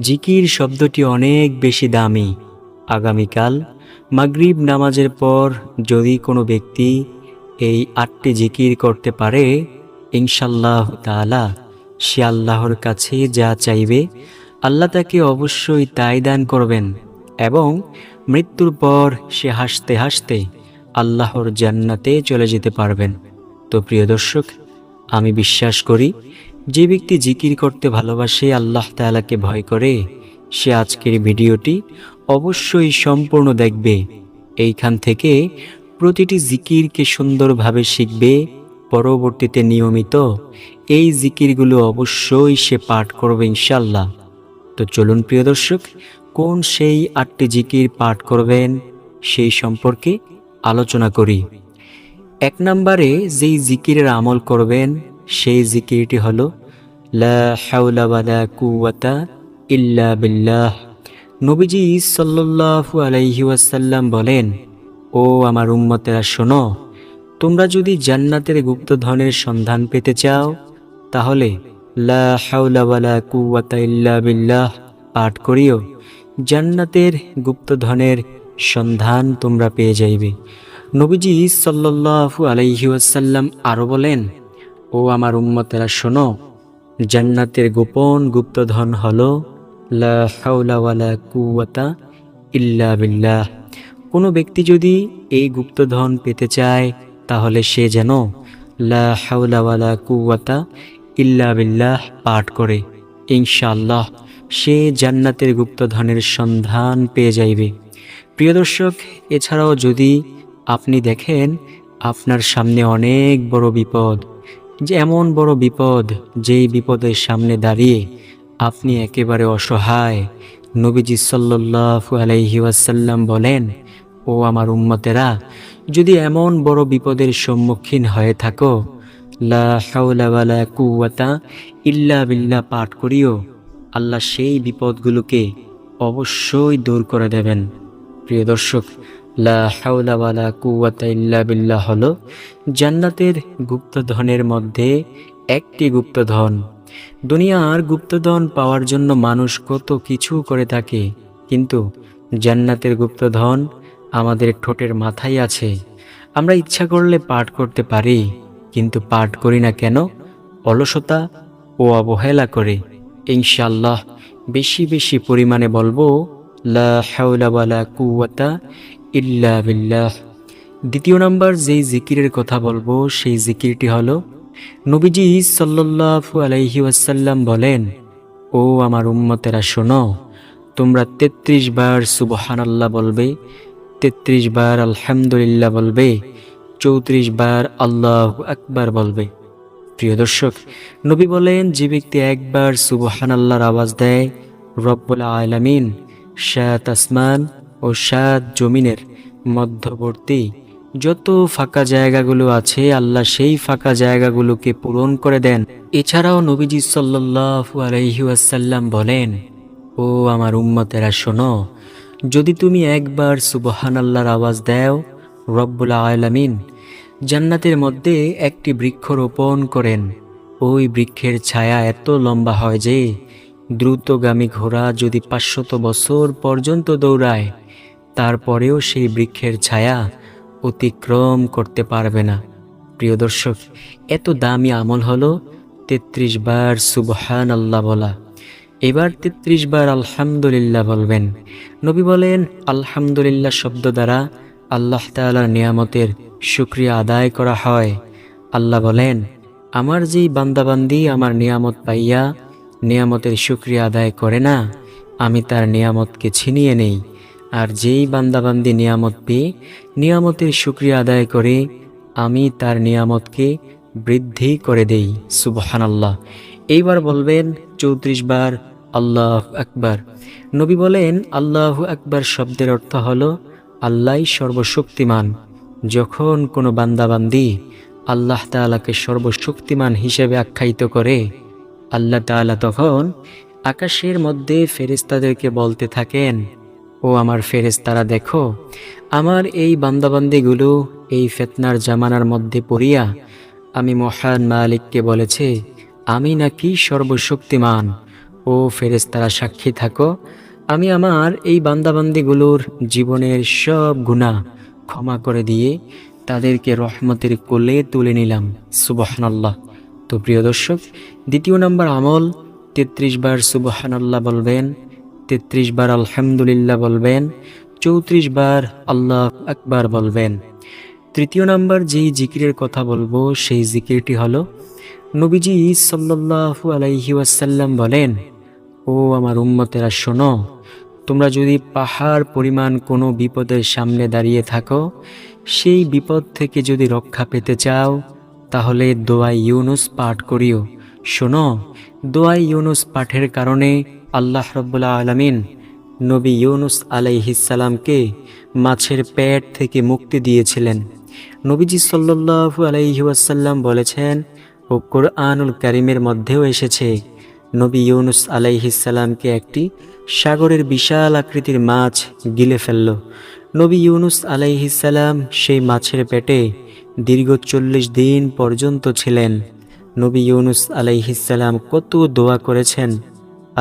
জিকির শব্দটি অনেক বেশি দামি। আগামীকাল মাগরিব নামাজের পর যদি কোনো ব্যক্তি এই আটটি জিকির করতে পারে ইনশাল্লাহ তাআলা সে আল্লাহর কাছে যা চাইবে, আল্লাহ তাকে অবশ্যই তাই দান করবেন এবং মৃত্যুর পর সে হাসতে হাসতে আল্লাহর জান্নাতে চলে যেতে পারবেন। তো প্রিয় দর্শক, আমি বিশ্বাস করি যে ব্যক্তি জিকির করতে ভালোবাসে, আল্লাহ তাআলাকে ভয় করে, সে আজকের ভিডিওটি অবশ্যই সম্পূর্ণ দেখবে। এইখান থেকে প্রতিটি জিকিরকে সুন্দরভাবে শিখবে। পরবর্তীতে নিয়মিত এই জিকিরগুলো অবশ্যই সে পাঠ করবে ইনশাল্লাহ তো চলুন প্রিয় দর্শক, কোন সেই আটটি জিকির পাঠ করবেন সেই সম্পর্কে আলোচনা করি। এক নম্বরে যেই জিকিরের আমল করবেন, সেই জিকিরটি হলো লা হাওলা ওয়ালা কুওয়াতা ইল্লা বিল্লাহ। নবীজি সাল্লাল্লাহু আলাইহি ওয়াসাল্লাম বলেন, ও আমার উম্মতেরা, শোনো, তোমরা যদি জান্নাতের গুপ্তধনের সন্ধান পেতে চাও, তাহলে লা হাওলা ওয়ালা কুওয়াতা ইল্লা বিল্লাহ পাঠ করিও। জান্নাতের গুপ্তধনের সন্ধান তোমরা পেয়ে যাইবে। নবীজি সাল্লাল্লাহু আলাইহি ওয়াসাল্লাম আরও বলেন, ও আমার উম্মতেরা, শোনো জান্নাতের গোপন গুপ্তধন হলো ওয়ালা ইল্লা বিল্লাহ। কোনো ব্যক্তি যদি এই গুপ্তধন পেতে চায়, তাহলে সে যেন লা কুওয়াতা ইল্লা বিল্লাহ পাঠ করে। ইনশাল্লাহ সে জান্নাতের গুপ্তধনের সন্ধান পেয়ে যাইবে। প্রিয় দর্শক, এছাড়াও যদি আপনি দেখেন, আপনার সামনে অনেক বড় বিপদ যে এমন বড় বিপদ যেই বিপদের সামনে দাঁড়িয়ে আপনি একেবারে অসহায়। নবীজি সাল্লাল্লাহু আলাইহি ওয়াসাল্লাম বলেন, ও আমার উম্মতেরা, যদি এমন বড় বিপদের সম্মুখীন হয়ে থাকো, লা ওয়ালা ইল্লা বিল্লা পাঠ করিও। আল্লাহ সেই বিপদগুলোকে অবশ্যই দূর করে দেবেন। প্রিয় দর্শক লা কুওয়াতা ইল্লা বিল্লাহ হলো জান্নাতের গুপ্তধনের মধ্যে একটি গুপ্তধন। দুনিয়ার গুপ্তধন পাওয়ার জন্য মানুষ কত কিছু করে থাকে, কিন্তু জান্নাতের গুপ্তধন আমাদের ঠোঁটের মাথায় আছে। আমরা ইচ্ছা করলে পাঠ করতে পারি, কিন্তু পাঠ করি না কেন? অলসতা ও অবহেলা করে। ইনশাল্লাহ বেশি বেশি পরিমাণে বলব, লা হাওলা ওয়ালা কুওয়াতা ইল্লা বিল্লাহ। দ্বিতীয় নাম্বার, যেই জিকিরের কথা বলব, সেই জিকিরটি হল, নবীজি সাল্লাল্লাহু আলাইহি ওয়াসাল্লাম বলেন, ও আমার উম্মতেরা, শোনো, তোমরা তেত্রিশ বার সুবহানাল্লাহ বলবে, তেত্রিশ বার আলহামদুলিল্লাহ বলবে, চৌত্রিশ বার আল্লাহ আকবার বলবে। প্রিয় দর্শক, নবী বলেন, যে ব্যক্তি একবার সুবহানাল্লাহর আওয়াজ দেয়, রব্বুল আলামিন সাত আসমান ও সাত জমিনের মধ্যবর্তী যত ফাঁকা জায়গাগুলো আছে, আল্লাহ সেই ফাঁকা জায়গাগুলোকে পূরণ করে দেন। এছাড়াও নবীজি সাল্লাল্লাহু আলাইহি ওয়াসাল্লাম বলেন, ও আমার উম্মতেরা, শোনো, যদি তুমি একবার সুবহান আল্লাহর আওয়াজ দেও, রব্বুল আলামিন জান্নাতের মধ্যে একটি বৃক্ষ রোপণ করেন। ওই বৃক্ষের ছায়া এত লম্বা হয় যে, দ্রুতগামী ঘোড়া যদি পাঁচশত বছর পর্যন্ত দৌড়ায় তারপরেও সেই বৃক্ষের ছায়া অতিক্রম করতে পারবে না। প্রিয় দর্শক, এত দামি আমল হলো তেত্রিশ বার সুবহান আল্লাহ বলা। এবার তেত্রিশ বার আলহামদুলিল্লাহ বলবেন। নবী বলেন, আলহামদুলিল্লাহ শব্দ দ্বারা আল্লাহ তাআলার নিয়ামতের শুক্রিয়া আদায় করা হয়। আল্লাহ বলেন, আমার যেই বান্দাবান্দি আমার নিয়ামত পাইয়া নিয়ামতের শুক্রিয়া আদায় করে না, আমি তার নিয়ামতকে ছিনিয়ে নেই। আর যেই বান্দাবান্দি নিয়ামত পেয়ে নিয়ামতের শুক্রিয়া আদায় করে, আমি তার নিয়ামতকে বৃদ্ধি করে দেই। সুবহান আল্লাহ এইবার বলবেন চৌত্রিশ বার আল্লাহ আকবার। নবী বলেন, আল্লাহ আকবার শব্দের অর্থ হলো আল্লাহ সর্বশক্তিমান। যখন কোনো বান্দাবান্দি আল্লাহ তাআলাকে সর্বশক্তিমান হিসেবে আখ্যায়িত করে, আল্লাহ তাআলা তখন আকাশের মধ্যে ফেরিস্তাদেরকে বলতে থাকেন ও আমার ফেরেশতারা, দেখো, আমার এই বান্দাবান্দিগুলো এই ফেতনার জামানার মধ্যে পড়িয়া, আমি মহান মালিককে বলেছে, আমি নাকি সর্বশক্তিমান। ও ফেরেশতারা, সাক্ষী থাকো, আমি আমার এই বান্দাবান্দিগুলোর জীবনের সব গুণা ক্ষমা করে দিয়ে তাদেরকে রহমতের কোলে তুলে নিলাম। সুবহানাল্লাহ। তো প্রিয় দর্শক, দ্বিতীয় নম্বর আমল, তেত্রিশ বার সুবহানাল্লাহ বলবেন তেত্রিশ বার আলহামদুলিল্লাহ বলবেন, চৌত্রিশ বার আল্লাহ আকবার বলবেন। তৃতীয় নাম্বার যেই জিকিরের কথা বলব, সেই জিকিরটি হল, নবীজি সাল্লাল্লাহু আলাইহি ওয়াসাল্লাম বলেন, ও আমার উম্মতেরা, শোনো, তোমরা যদি পাহাড় পরিমাণ কোনো বিপদের সামনে দাঁড়িয়ে থাকো, সেই বিপদ থেকে যদি রক্ষা পেতে চাও, তাহলে দোয়াই ইউনুস পাঠ করিও। শোনো দোয়াই ইউনুস পাঠের কারণে আল্লাহ রব্বুল্লা আলমিন নবী ইউনুস আলাইহিসালামকে মাছের পেট থেকে মুক্তি দিয়েছিলেন। নবীজি সাল্লাল্লাহু আলাইহি ওয়াসাল্লাম বলেছেন, ও কোরআনুল কারিমের মধ্যেও এসেছে, নবী ইউনুস আলাইহিসাল্লামকে একটি সাগরের বিশাল আকৃতির মাছ গিলে ফেলল। নবী ইউনুস আলাইহিসাল্লাম সেই মাছের পেটে দীর্ঘ চল্লিশ দিন পর্যন্ত ছিলেন। নবী ইউনুস আলাইহিসাল্লাম কত দোয়া করেছেন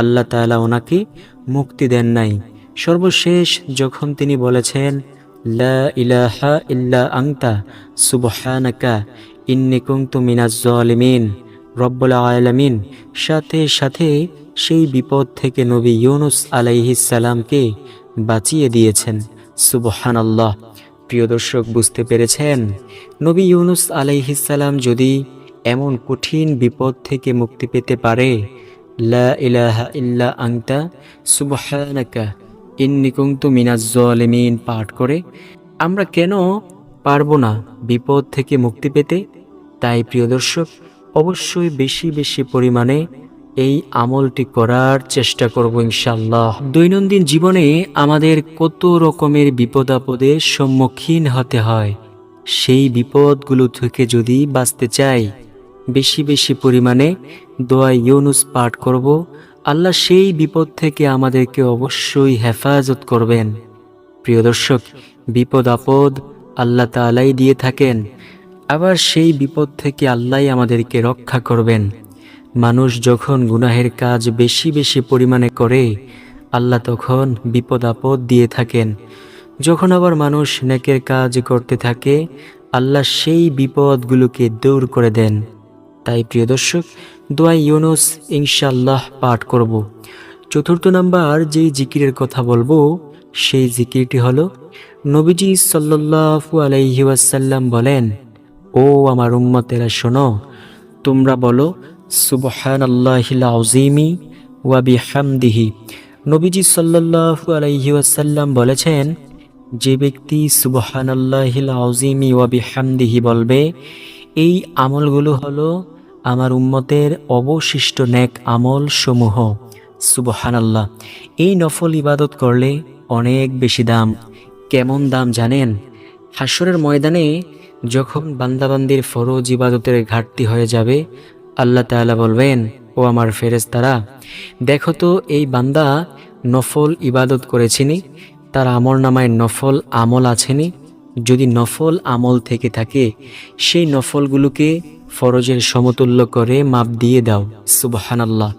আল্লাহ তাআলা ওনাকে মুক্তি দেন নাই। সর্বশেষ যখন তিনি বলেছেন, লা ইলাহা ইল্লা আংতা সুবহানাকা, ইন্নি কুনতু মিনাজ জালিমিন রব্বুল আলামিন। সাথে সাথে সেই বিপদ থেকে নবী ইউনুস সালামকে বাঁচিয়ে দিয়েছেন। সুবহানাল্লাহ। প্রিয় দর্শক, বুঝতে পেরেছেন? নবী ইউনুস সালাম যদি এমন কঠিন বিপদ থেকে মুক্তি পেতে পারে লা আংতা মিনাজ পাঠ করে, আমরা কেন পারব না বিপদ থেকে মুক্তি পেতে? তাই প্রিয় দর্শক, অবশ্যই বেশি বেশি পরিমাণে এই আমলটি করার চেষ্টা করব ইনশাল্লাহ দৈনন্দিন জীবনে আমাদের কত রকমের বিপদ আপদের সম্মুখীন হতে হয়। সেই বিপদগুলো থেকে যদি বাঁচতে চাই বেশি বেশি পরিমাণে দোয়া ইউনুস পাঠ করব। আল্লাহ সেই বিপদ থেকে আমাদেরকে অবশ্যই হেফাজত করবেন। প্রিয় দর্শক, বিপদ আপদ আল্লাহ তালাই দিয়ে থাকেন। আবার সেই বিপদ থেকে আল্লাহ আমাদেরকে রক্ষা করবেন। মানুষ যখন গুনাহের কাজ বেশি বেশি পরিমাণে করে, আল্লাহ তখন বিপদ আপদ দিয়ে থাকেন। যখন আবার মানুষ নেকের কাজ করতে থাকে, আল্লাহ সেই বিপদগুলোকে দূর করে দেন। তাই প্রিয় দর্শক, দোয়া ইউনুস ইনশাল্লাহ পাঠ করব। চতুর্থ নাম্বার যে জিকিরের কথা বলব, সেই জিকিরটি হলো, নবীজি সাল্লাল্লাহু আলাইহি ওয়াসাল্লাম বলেন, ও আমার উম্মতেরা, শোনো, তোমরা বলো সুবহান আল্লাহিল আউজিমি ওয়া বিহামদিহি। নবীজি সাল্লাল্লাহু আলাইহি ওয়াসাল্লাম বলেছেন, যে ব্যক্তি সুবহান আল্লাহিল আউজিমি ওয়া বিহামদিহি বলবে এই আমলগুলো হলো আমার উম্মতের অবশিষ্ট নেক আমল সমূহ সুবহান আল্লাহ এই নফল ইবাদত করলে অনেক বেশি দাম। কেমন দাম জানেন? হাসরের ময়দানে যখন বান্দাবান্দির ফরজ ইবাদতের ঘাটতি হয়ে যাবে, আল্লাহ তাআলা বলবেন, ও আমার ফেরেশতারা, দেখো তো এই বান্দা নফল ইবাদত করেছিনি তার আমল নামায় নফল আমল আছেনি যদি নফল আমল থেকে থাকে, সেই নফলগুলোকে ফরজের সমতুল্য করে মাপ দিয়ে দাও। সুবহানাল্লাহ।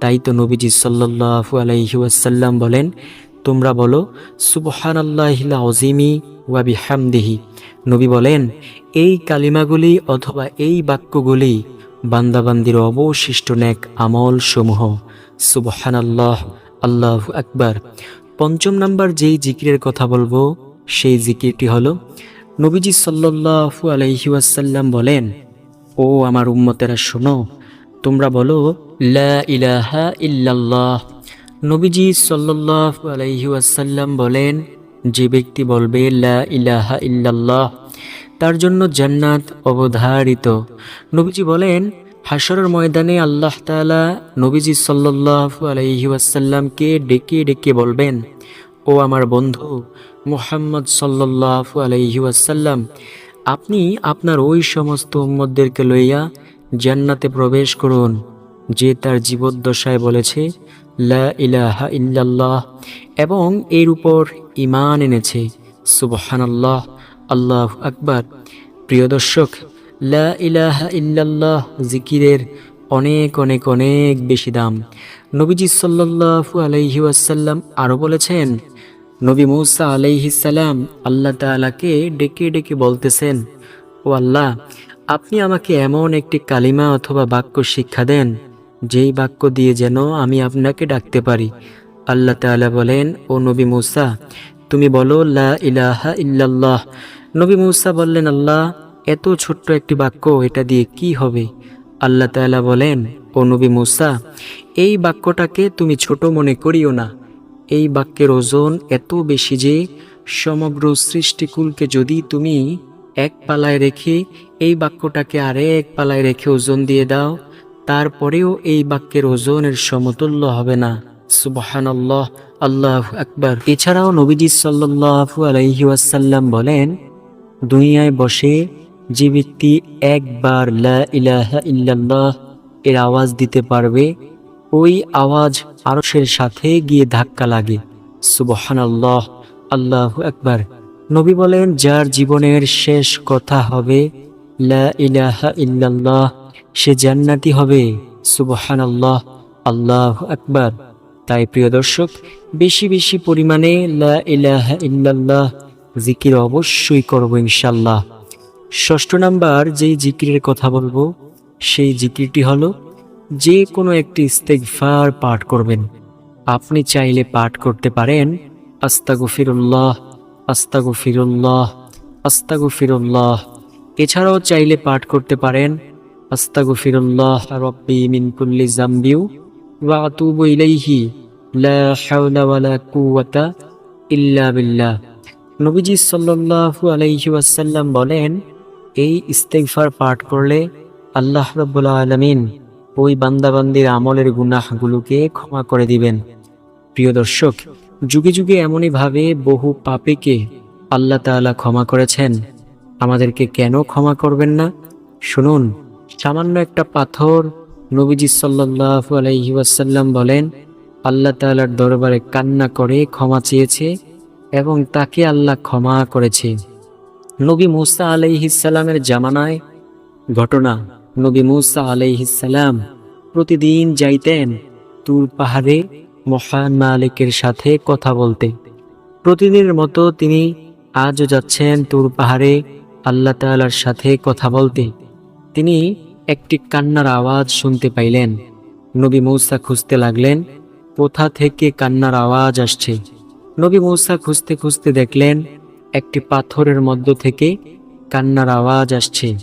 তাই তো নবীজি সাল্লাল্লাহু আলাইহি ওয়াসাল্লাম বলেন, তোমরা বলো, সুবহানাল্লাহিল আযীমি ওয়া বিহামদিহি। নবী বলেন, এই কালিমাগুলি অথবা এই বাক্যগুলি বান্দাবান্দির অবশিষ্ট নেক আমল সমূহ সুবহানাল্লাহ, আল্লাহ আকবার। পঞ্চম নাম্বার যেই জিকিরের কথা বলব সেই জিকিরটি হলো, নবীজি সাল্লাল্লাহু আলাইহি ওয়াসাল্লাম বলেন, ও আমার উম্মতেরা, শোনো, তোমরা বলো, লা ইলাহা ইল্লাল্লাহ। নবীজি সাল্লাল্লাহু আলাইহি ওয়াসাল্লাম বলেন, যে ব্যক্তি বলবে, লা ইলাহা ইল্লাল্লাহ, তার জন্য জান্নাত অবধারিত। নবীজি বলেন হাসরের ময়দানে আল্লাহ তালা নবীজি সাল্লাল্লাহু আলাইহি ওয়াসাল্লামকে ডেকে ডেকে বলবেন, ও আমার বন্ধু মুহাম্মদ সাল্লাল্লাহু আলাইহি ওয়াসাল্লাম, আপনি আপনার ওই সমস্ত উম্মতদেরকে লইয়া জান্নাতে প্রবেশ করুন, যে তার জীবদ্দশায় বলেছে, লা ইলাহা ইল্লাল্লাহ এবং এর উপর ইমান এনেছে। সুবহানাল্লাহ, আল্লাহ আকবার। প্রিয় দর্শক, লা ইলাহা ইল্লাল্লাহ জিকিরের অনেক অনেক অনেক বেশি দাম। নবীজি সাল্লাল্লাহু আলাইহি ওয়াসাল্লাম আরও বলেছেন নবী মৌসা আলাইহিসাল্লাম আল্লাহ তাআলাকে ডেকে ডেকে বলতেছেন, ও আল্লাহ, আপনি আমাকে এমন একটি কালিমা অথবা বাক্য শিক্ষা দেন, যেই বাক্য দিয়ে যেন আমি আপনাকে ডাকতে পারি। আল্লাহ তাআলা বলেন, ও নবী মৌসা, তুমি বলো, লা ইলাহা ইল্লাল্লাহ। নবী মৌসা বললেন, আল্লাহ, এত ছোট্ট একটি বাক্য, এটা দিয়ে কি হবে? আল্লাহ তাআলা বলেন, ও নবী মুসা, এই বাক্যটাকে তুমি ছোট মনে করিও না। এই বাক্যের ওজন এত বেশি যে সমগ্র সৃষ্টিকুলকে যদি তুমি এক পালায় রেখে এই বাক্যটাকে আরেক পালায় রেখে ওজন দিয়ে দাও, তারপরেও এই বাক্যের ওজনের সমতুল্য হবে না। সুবহানাল্লাহ, আল্লাহ আকবার। এছাড়াও নবীজি সাল্লাল্লাহু আলাইহি ওয়াসাল্লাম বলেন, দুনিয়ায় বসে যে ব্যক্তি একবার লা ইলাহা ইল্লাল্লাহ এর আওয়াজ দিতে পারবে, ওই আওয়াজ আরশের সাথে গিয়ে ধাক্কা লাগে। সুবহান আল্লাহ আল্লাহ একবার নবী বলেন, যার জীবনের শেষ কথা হবে, লা ইলাহা ইল্লাল্লাহ, সে জান্নাতি হবে। সুবহানাল্লাহ, আল্লাহ আকবার। তাই প্রিয় দর্শক, বেশি বেশি পরিমাণে লা ইলাহা ইল্লাল্লাহ জিকির অবশ্যই করব ইনশাল্লাহ ষষ্ঠ নাম্বার যেই জিকিরের কথা বলব, সেই জিকিরটি হলো যে কোনো একটি ইস্তেগফার পাঠ করবেন। আপনি চাইলে পাঠ করতে পারেন, আস্তাগফিরুল্লাহ আস্তাগু ফিরুল্লাহ এছাড়াও চাইলে পাঠ করতে পারেন, আস্তাগফিরুল্লাহ, রব্বি মিন কুল্লি জামবিউ আতুবু ইলাইহি, লা ইল্লা বিল্লাহ। নবীজি সাল্লাল্লাহু আলাইহি ওয়াসাল্লাম বলেন, এই ইস্তেগফার পাঠ করলে আল্লাহ রাব্বুল আলামিন ওই বান্দাবান্দির আমলের গুনাহগুলোকে ক্ষমা করে দিবেন। প্রিয় দর্শক, যুগে যুগে এমনই ভাবে বহু পাপীকে আল্লাহ তাআলা ক্ষমা করেছেন। আমাদেরকে কেন ক্ষমা করবেন না? শুনুন, সামান্য একটা পাথর নবীজি সাল্লাল্লাহু আলাইহি ওয়াসাল্লাম বলেন, আল্লাহ তাআলার দরবারে কান্না করে ক্ষমা চেয়েছে এবং তাকে আল্লাহ ক্ষমা করেছে। নবী মুসা আলাইহিসাল্লামের জামানায় ঘটনা নবী মুসা আলাইহিসাল্লাম প্রতিদিন যাইতেন তুর পাহাড়ে মহান মালিকের সাথে কথা বলতে। প্রতিদিনের মতো তিনি আজও যাচ্ছেন তুর পাহাড়ে আল্লাহ তাআলার সাথে কথা বলতে। তিনি একটি কান্নার আওয়াজ শুনতে পাইলেন। নবী মৌসা খুঁজতে লাগলেন, কোথা থেকে কান্নার আওয়াজ আসছে? নবী মৌসা খুঁজতে খুঁজতে দেখলেন, একটি পাথরের মধ্য থেকে কান্নার আওয়াজ আসছে।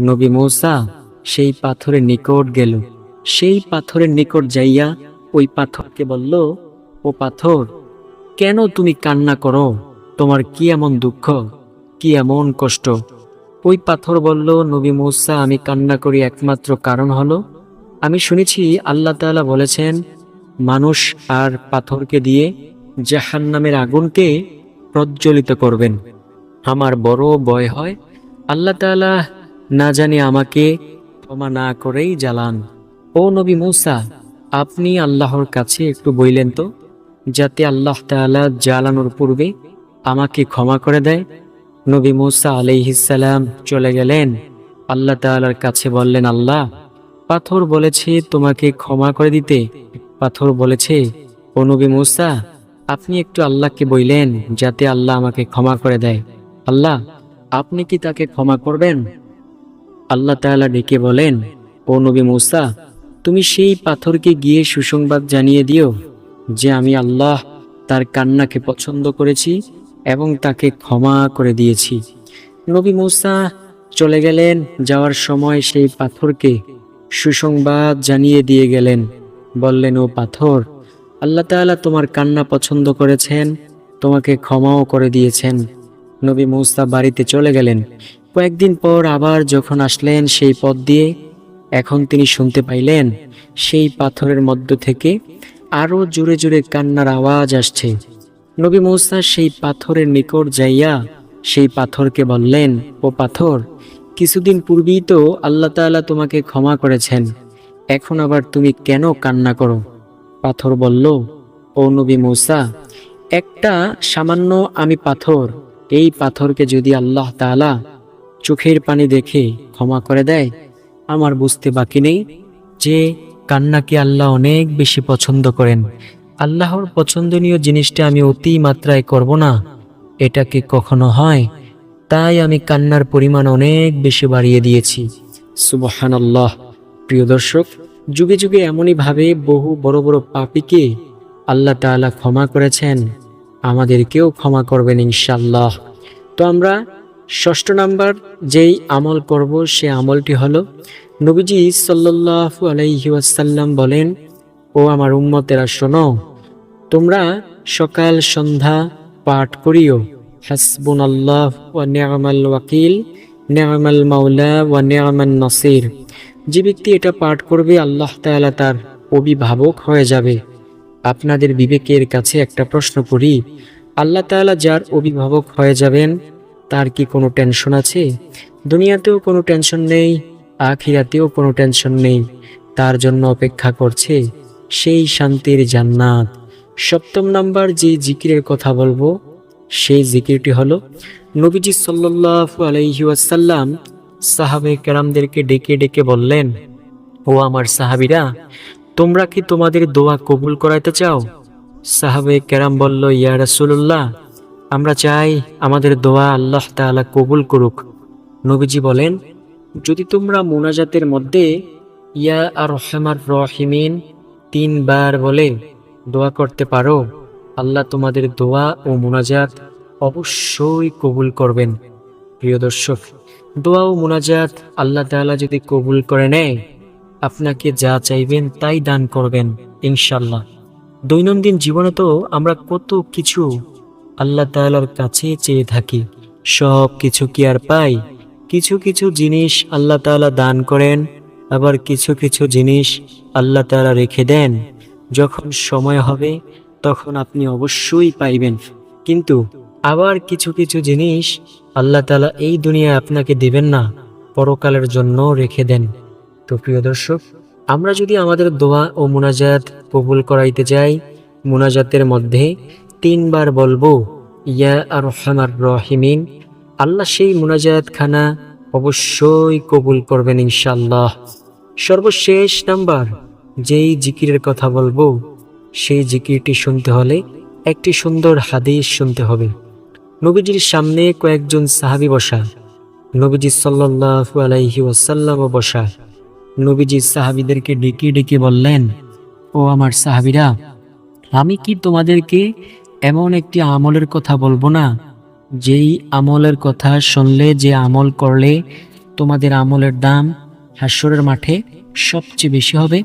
নবী মৌসা সেই পাথরের নিকট গেল। সেই পাথরের নিকট যাইয়া ওই পাথরকে বলল, ও পাথর, কেন তুমি কান্না করো? তোমার কি এমন দুঃখ? কি এমন কষ্ট? ওই পাথর বলল, নবী মৌসা, আমি কান্না করি একমাত্র কারণ হলো, আমি শুনেছি আল্লাহ তাআলা বলেছেন, মানুষ আর পাথরকে দিয়ে জাহান্নামের আগুনকে প্রজ্বলিত করবেন। আমার বড় ভয় হয়, আল্লাহ তাআলা না জানি আমাকে ক্ষমা না করেই জ্বালান। ও নবী মুসা, আপনি আল্লাহর কাছে একটু বইলেন তো, যাতে আল্লাহ তাআলা জ্বালানোর পূর্বে আমাকে ক্ষমা করে দেয়। নবী মুসা আলাইহিসাল্লাম চলে গেলেন। আল্লাহ তাআলার কাছে বললেন, আল্লাহ, পাথর বলেছে তোমাকে ক্ষমা করে দিতে। পাথর বলেছে, ও নবী মুসা, আপনি একটু আল্লাহকে বইলেন, যাতে আল্লাহ আমাকে ক্ষমা করে দেয়। আল্লাহ, আপনি কি তাকে ক্ষমা করবেন? আল্লাহ তাআলা ডেকে বলেন, ও নবী মুসা, তুমি সেই পাথরকে গিয়ে সুসংবাদ জানিয়ে দিও যে আমি আল্লাহ তার কান্নাকে পছন্দ করেছি এবং তাকে ক্ষমা করে দিয়েছি। নবী মুসা চলে গেলেন, যাওয়ার সময় সেই পাথরকে সুসংবাদ জানিয়ে দিয়ে গেলেন। বললেন, ও পাথর, আল্লাহ তাআলা তোমার কান্না পছন্দ করেছেন, তোমাকে ক্ষমাও করে দিয়েছেন। নবী মুসা বাড়িতে চলে গেলেন। কয়েকদিন পর আবার যখন আসলেন সেই পথ দিয়ে, এখন তিনি শুনতে পাইলেন সেই পাথরের মধ্য থেকে আরও জোরে জোরে কান্নার আওয়াজ আসছে। নবী মৌসা সেই পাথরের নিকট যাইয়া সেই পাথরকে বললেন, ও পাথর, কিছুদিন পূর্বেই তো আল্লাহ তাআলা তোমাকে ক্ষমা করেছেন, এখন আবার তুমি কেন কান্না করো? পাথর বলল, ও নবী মৌসা, একটা সামান্য আমি পাথর, এই পাথরকে যদি আল্লাহ তাআলা চোখের পানি দেখে ক্ষমা করে দেয়। আমার বুঝতে বাকি নেই যে কান্নাকে আল্লাহ অনেক বেশি পছন্দ করেন। আল্লাহর পছন্দনীয় জিনিসটা আমি অতি মাত্রায় করব না। এটা কি কখনো হয়? তাই আমি কান্নার পরিমাণ অনেক বেশি বাড়িয়ে দিয়েছি। সুবহানাল্লাহ। প্রিয় দর্শক, যুগে যুগে এমনই ভাবে বহু বড় বড় পাপীকে আল্লাহ তাআলা ক্ষমা করেছেন। আমাদেরকেও ক্ষমা করবেন ইনশাল্লাহ তো আমরা ষষ্ঠ নাম্বার, যেই আমল করব সে আমলটি হলো, নবীজি সাল্লাল্লাহু আলাইহি ওয়াসাল্লাম বলেন, ও আমার উম্মতেরা, শোনো, তোমরা সকাল সন্ধ্যা পাঠ করিও। হাসবুন আল্লাহ ওয়া নি'মাল ওয়াকিল নি'মাল মাওলা ওয়া নি'মান নসির। যে ব্যক্তি এটা পাঠ করবে, আল্লাহ তাআলা তার অভিভাবক হয়ে যাবে। আপনাদের বিবেকের কাছে একটা প্রশ্ন করি, আল্লাহ তাআলা যার অভিভাবক হয়ে যাবেন তার কি কোনো টেনশন আছে? দুনিয়াতেও কোনো টেনশন নেই, আখিরাতেও কোনো টেনশন নেই। তার জন্য অপেক্ষা করছে সেই শান্তির জান্নাত। সপ্তম নাম্বার যে জিকিরের কথা বলব, সেই জিকিরটি হলো, নবীজি সাল্লাল্লাহু আলাইহি ওয়াসাল্লাম সাহাবে কেরামদেরকে ডেকে ডেকে বললেন, ও আমার সাহাবিরা, তোমরা কি তোমাদের দোয়া কবুল করাইতে চাও? সাহাবে কেরাম বলল, ইয়া রাসূলুল্লাহ আমরা চাই আমাদের দোয়া আল্লাহ তাআলা কবুল করুক। নবীজি বলেন, যদি তোমরা মোনাজাতের মধ্যে ইয়া আর রহমার রহিমিন তিনবার বলে দোয়া করতে পারো, আল্লাহ তোমাদের দোয়া ও মোনাজাত অবশ্যই কবুল করবেন। প্রিয় দর্শক, দোয়া ও মোনাজাত আল্লাহ তাআলা যদি কবুল করে নেয়, আপনাকে যা চাইবেন তাই দান করবেন ইনশাল্লাহ দৈনন্দিন জীবনে তো আমরা কত কিছু আল্লাহ তাআলার কাছে চেয়ে থাকি। সব কিছু কি আর পাই? কিছু কিছু জিনিস আল্লাহ তাআলা দান করেন, আবার কিছু কিছু জিনিস আল্লাহ তালা রেখে দেন। যখন সময় হবে, তখন আপনি অবশ্যই পাইবেন। কিন্তু আবার কিছু কিছু জিনিস আল্লাহ তাআলা এই দুনিয়ায় আপনাকে দিবেন না, পরকালের জন্য রেখে দেন। তো প্রিয় দর্শক, আমরা যদি আমাদের দোয়া ও মুনাজাত কবুল করাইতে যাই, মুনাজাতের মধ্যে তিনবার বলব, ইয়া আর রহমার রহিমিন, আল্লাহ সেই মুনাজাত খানা অবশ্যই কবুল করবেন ইনশাল্লাহ সর্বশেষ নাম্বার, যেই জিকিরের কথা বলব, সেই জিকিরটি শুনতে হলে একটি সুন্দর হাদিস শুনতে হবে। নবীজির সামনে কয়েকজন সাহাবী বসা, নবীজি সাল্লাল্লাহু আলাইহি ওয়াসাল্লামও বসা। নবীজি সাহাবীদেরকে ডেকে ডেকে বললেন, ও আমার সাহাবীরা, আমি কি তোমাদেরকে এমন একটি আমলের কথা বলব না, যেই আমলের কথা শুনলে, যে আমল করলে তোমাদের আমলের দাম হাস্যরের মাঠে সবচেয়ে বেশি হবে।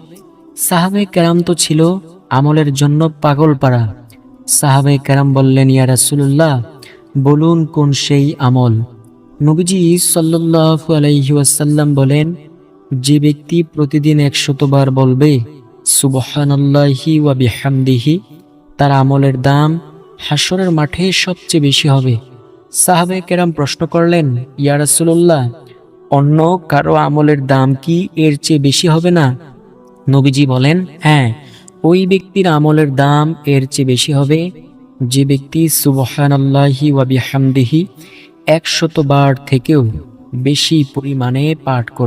সাহাবে কেরাম তো ছিল আমলের জন্য পাগল পাড়া। সাহাবে কেরাম বললেন, ইয়া রাসূলুল্লাহ, বলুন কোন সেই আমল? নবীজি সাল্লাল্লাহু আলাইহি ওয়াসাল্লাম বলেন, যে ব্যক্তি প্রতিদিন একশতবার বলবে, সুবহানাল্লাহি ওয়া বিহামদিহি, তার আমলের দাম হাসরের মাঠে সবচেয়ে বেশি হবে। সাহাবে কেরাম প্রশ্ন করলেন, ইয়া রাসূলুল্লাহ, অন্য কারও আমলের দাম কি এর চেয়ে বেশি হবে না? নবীজি বলেন হ্যাঁ ওই ব্যক্তির আমলের দাম এর চেয়ে বেশি হবে। যে ব্যক্তি সুবহানাল্লাহি একশত বার থেকেও বেশি পরিমাণে পাঠ করবে